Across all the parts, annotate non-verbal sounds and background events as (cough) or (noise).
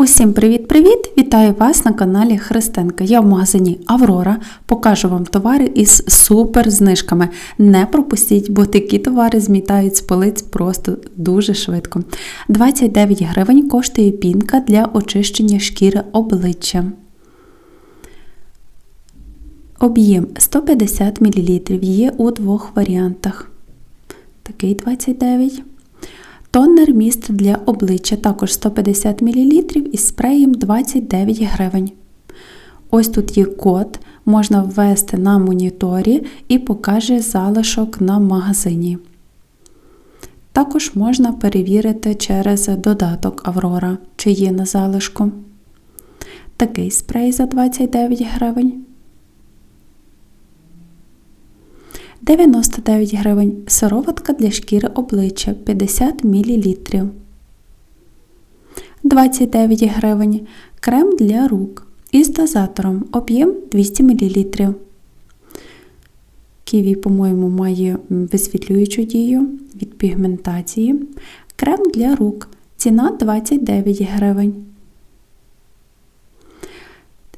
Усім привіт-привіт! Вітаю вас на каналі Христинка. Я в магазині Аврора покажу вам товари із супер знижками. Не пропустіть, бо такі товари змітають з полиць просто дуже швидко. 29 гривень коштує пінка для очищення шкіри обличчя. Об'єм 150 мл є у двох варіантах. Такий 29 Тонер міст для обличчя також 150 мл із спреєм 29 гривень. Ось тут є код, можна ввести на моніторі і покаже залишок на магазині. Також можна перевірити через додаток Аврора, чи є на залишку. Такий спрей за 29 гривень. 99 гривень. Сироватка для шкіри обличчя 50 мл. 29 гривень. Крем для рук із дозатором. Об'єм 200 мл. Ківі, по-моєму, має висвітлюючу дію від пігментації. Крем для рук. Ціна 29 гривень.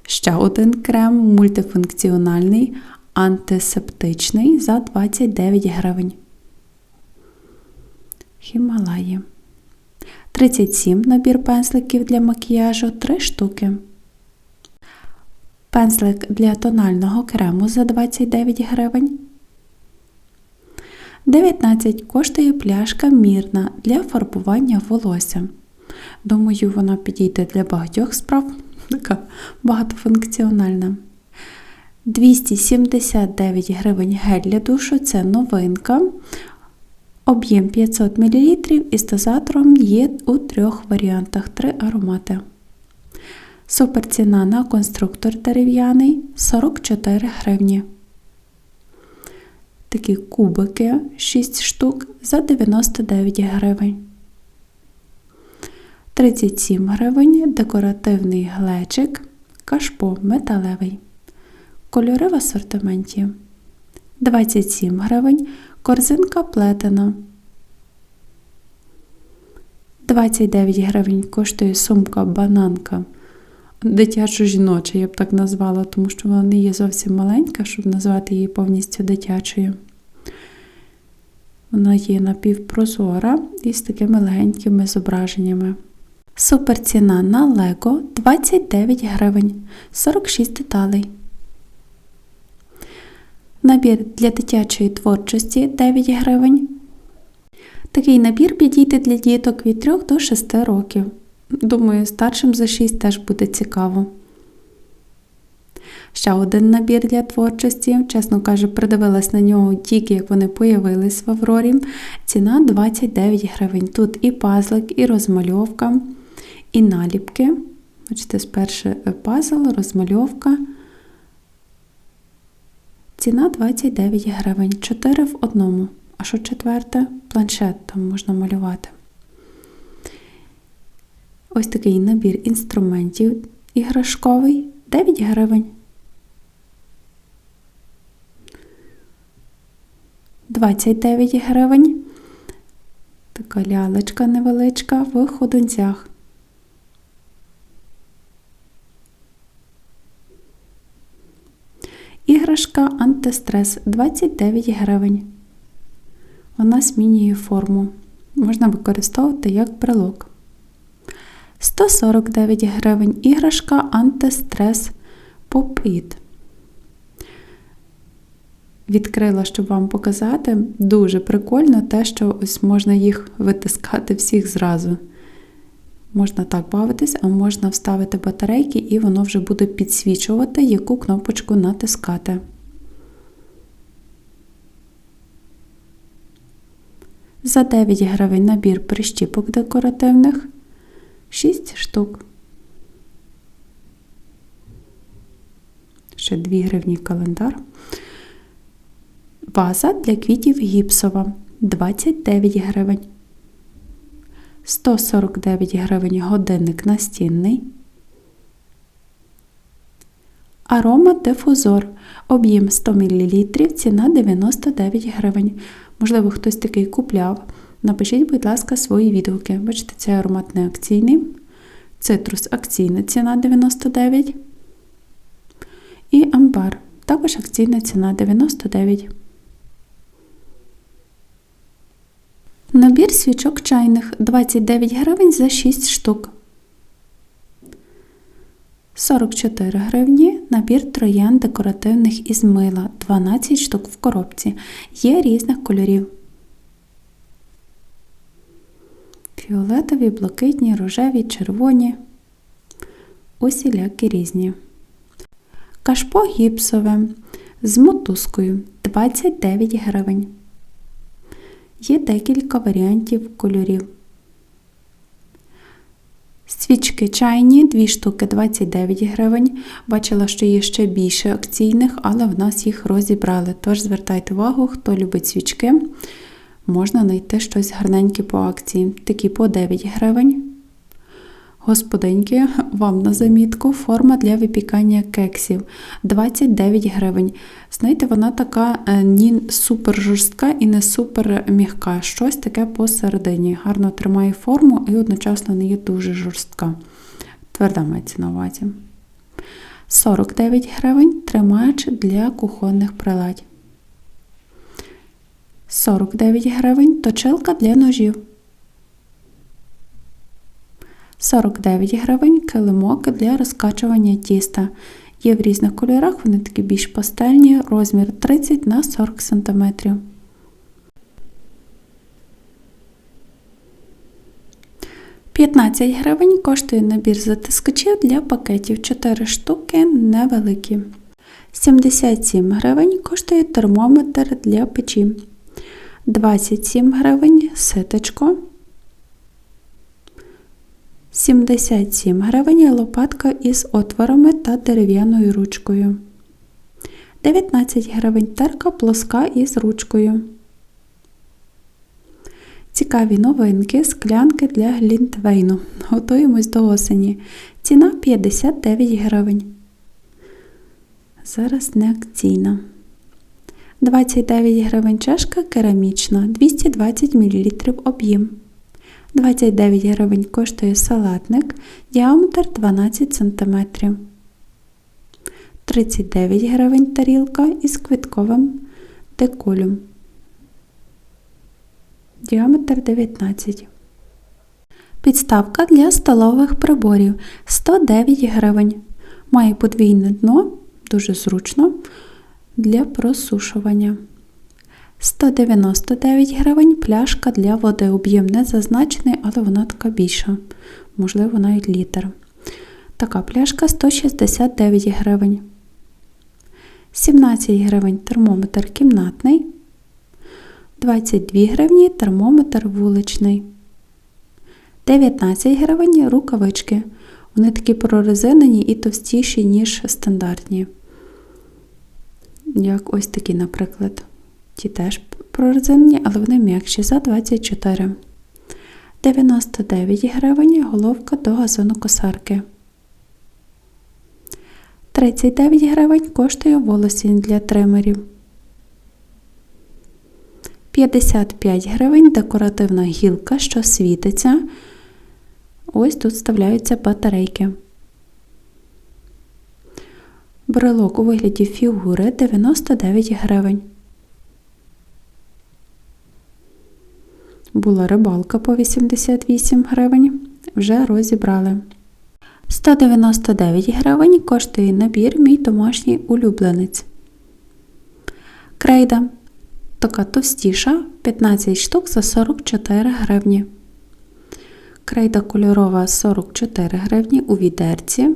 Ще один крем мультифункціональний антисептичний за 29 гривень. Хімалаї. 37 набір пензликів для макіяжу 3 штуки. Пензлик для тонального крему за 29 гривень. 19 коштує пляшка мірна для фарбування волосся. Думаю, вона підійде для багатьох справ, така багатофункціональна. 279 гривень гель для душу це новинка. Об'єм 500 мл із дозатором є у трьох варіантах, три аромати. Суперціна на конструктор дерев'яний 44 гривні. Такі кубики 6 штук за 99 гривень. 37 гривень декоративний глечик, кашпо металевий. Кольори в асортименті 27 гривень, корзинка плетена. 29 гривень коштує сумка бананка. Дитячо жіноча, я б так назвала, тому що вона не є зовсім маленька, щоб назвати її повністю дитячою. Вона є напівпрозора і з такими легенькими зображеннями. Суперціна на Лего 29 гривень, 46 деталей. Набір для дитячої творчості 9 гривень. Такий набір підійде для діток від 3 до 6 років. Думаю, старшим за 6 теж буде цікаво. Ще один набір для творчості, чесно кажу, придивилась на нього тільки як вони появились в Аврорі. Ціна 29 гривень. Тут і пазлик, і розмальовка, і наліпки. Бачите, спершу пазл, розмальовка. Ціна 29 гривень, 4 в одному. А що четверте? Планшет там можна малювати. Ось такий набір інструментів іграшковий 9 гривень. 29 гривень. Така лялечка невеличка в ходунцях. Іграшка антистрес 29 гривень. Вона змінює форму. Можна використовувати як брелок. 149 гривень. Іграшка антистрес Pop-It. Відкрила, щоб вам показати. Дуже прикольно те, що ось можна їх витискати всіх зразу. Можна так бавитись, а можна вставити батарейки, і воно вже буде підсвічувати, яку кнопочку натискати. За 9 гривень набір прищіпок декоративних 6 штук. Ще 2 гривні календар. Ваза для квітів гіпсова 29 гривень. 149 гривень годинник настінний. Арома дифузор. Об'єм 100 мл, ціна 99 гривень. Можливо, хтось такий купляв. Напишіть, будь ласка, свої відгуки. Бачите, цей аромат не акційний. Цитрус акційна ціна 99. І амбар. Також акційна ціна 99. Набір свічок чайних 29 гривень за 6 штук. 44 гривні набір троян декоративних із мила 12 штук в коробці. Є різних кольорів. Фіолетові, блакитні, рожеві, червоні. Усілякі різні. Кашпо гіпсове з мотузкою 29 гривень. Є декілька варіантів кольорів. Свічки чайні, 2 штуки 29 гривень. Бачила, що є ще більше акційних, але в нас їх розібрали. Тож звертайте увагу, хто любить свічки, можна знайти щось гарненьке по акції. Такі по 9 гривень. Господиньки, вам на замітку форма для випікання кексів 29 гривень. Знаєте, вона така не супер жорстка і не супер м'яка. Щось таке посередині. Гарно тримає форму і одночасно не є дуже жорстка. Тверда мається на увазі. 49 гривень тримач для кухонних приладь. 49 гривень точилка для ножів. 49 гривень килимок для розкачування тіста. Є в різних кольорах, вони такі більш пастельні, розмір 30 на 40 см. «15 гривень коштує набір затискачів для пакетів 4 штуки невеликі. 77 гривень коштує термометр для печі. 27 гривень ситочко. 77 гривень лопатка із отворами та дерев'яною ручкою. 19 гривень терка плоска із ручкою. Цікаві новинки, склянки для глінтвейну. Готуємось до осені. Ціна 59 гривень. Зараз не акційна. 29 гривень чашка керамічна, 220 мл об'єм. 29 гривень коштує салатник, діаметр 12 см. 39 гривень тарілка із квітковим деколем. Діаметр 19. Підставка для столових приборів 109 гривень. Має подвійне дно, дуже зручно для просушування. 199 гривень пляшка для води. Об'єм не зазначений, але вона така більша. Можливо, навіть літр. Така пляшка 169 гривень. 17 гривень термометр кімнатний. 22 гривні термометр вуличний. 19 гривень рукавички. Вони такі прорезинені і товстіші, ніж стандартні. Як ось такі, наприклад. Ті теж прорезинені, але вони м'якші за 24. 99 гривень головка до газонокосарки. 39 гривень коштує волосінь для тримерів. 55 гривень декоративна гілка, що світиться. Ось тут вставляються батарейки. Брелок у вигляді фігури 99 гривень. Була рибалка по 88 гривень. Вже розібрали. 199 гривень коштує набір мій домашній улюбленець. Крейда. Така товстіша 15 штук за 44 гривні. Крейда кольорова 44 гривні у відерці.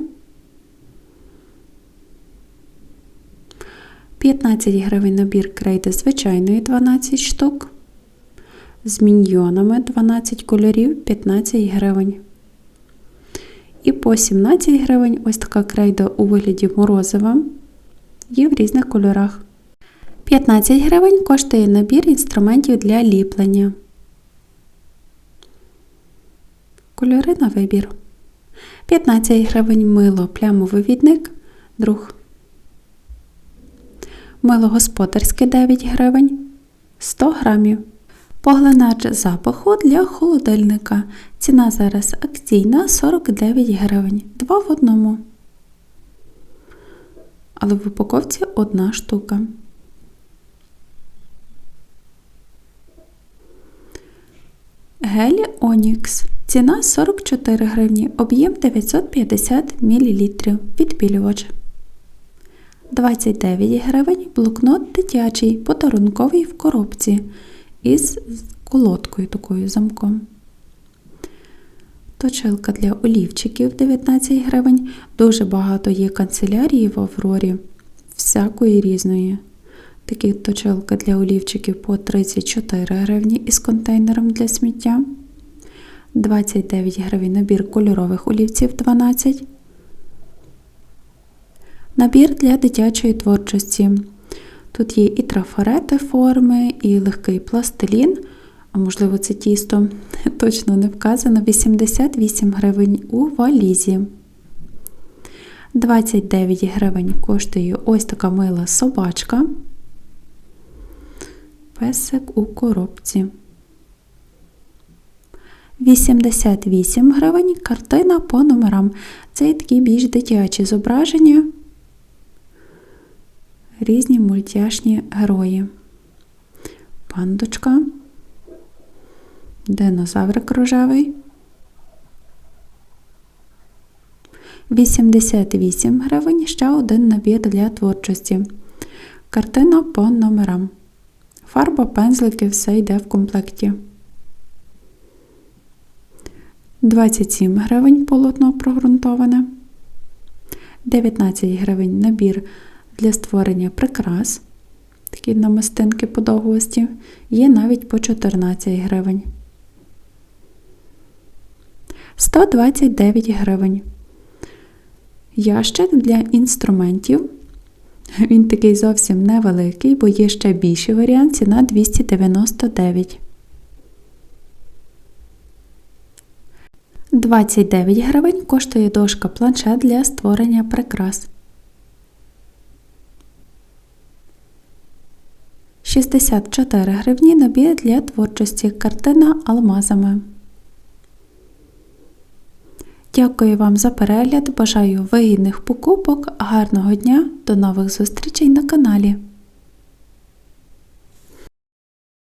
15 гривень набір крейди звичайної 12 штук. З міньйонами 12 кольорів 15 гривень. І по 17 гривень ось така крейда у вигляді морозива. Є в різних кольорах. 15 гривень коштує набір інструментів для ліплення. Кольори на вибір. 15 гривень мило плямовий відник. Друг. Мило господарське 9 гривень. 100 грамів. Поглинач запаху для холодильника. Ціна зараз акційна 49 гривень. Два в одному. Але в упаковці одна штука. Гелі Онікс. Ціна 44 гривні, об'єм 950 мл. Відбілювач. 29 гривень блокнот дитячий, подарунковий в коробці із колодкою такою замком. Точилка для олівчиків 19 гривень. Дуже багато є канцелярії в Аврорі, всякої різної. Такі точилка для олівчиків по 34 гривні із контейнером для сміття. 29 гривень набір кольорових олівців 12. Набір для дитячої творчості. Тут є і трафарети форми, і легкий пластилін, а можливо, це тісто, (laughs) точно не вказано. 88 гривень у валізі. 29 гривень коштує ось така мила собачка. Песик у коробці. 88 гривень картина по номерам. Це такі більш дитячі зображення. Різні мультяшні герої. Пандочка. Динозаврик рожевий. 88 гривень ще один набір для творчості. Картина по номерам. Фарба, пензлики, все йде в комплекті. 27 гривень полотно прогрунтоване. 19 гривень набір для створення прикрас. Такі намистинки подовгості. Є навіть по 14 гривень. 129 гривень. Ящик для інструментів. Він такий зовсім невеликий, бо є ще більший варіант, ціна 299. 29 гривень коштує дошка планшет для створення прикрас. 64 гривні набір для творчості. Картина алмазами. Дякую вам за перегляд. Бажаю вигідних покупок, гарного дня, до нових зустрічей на каналі.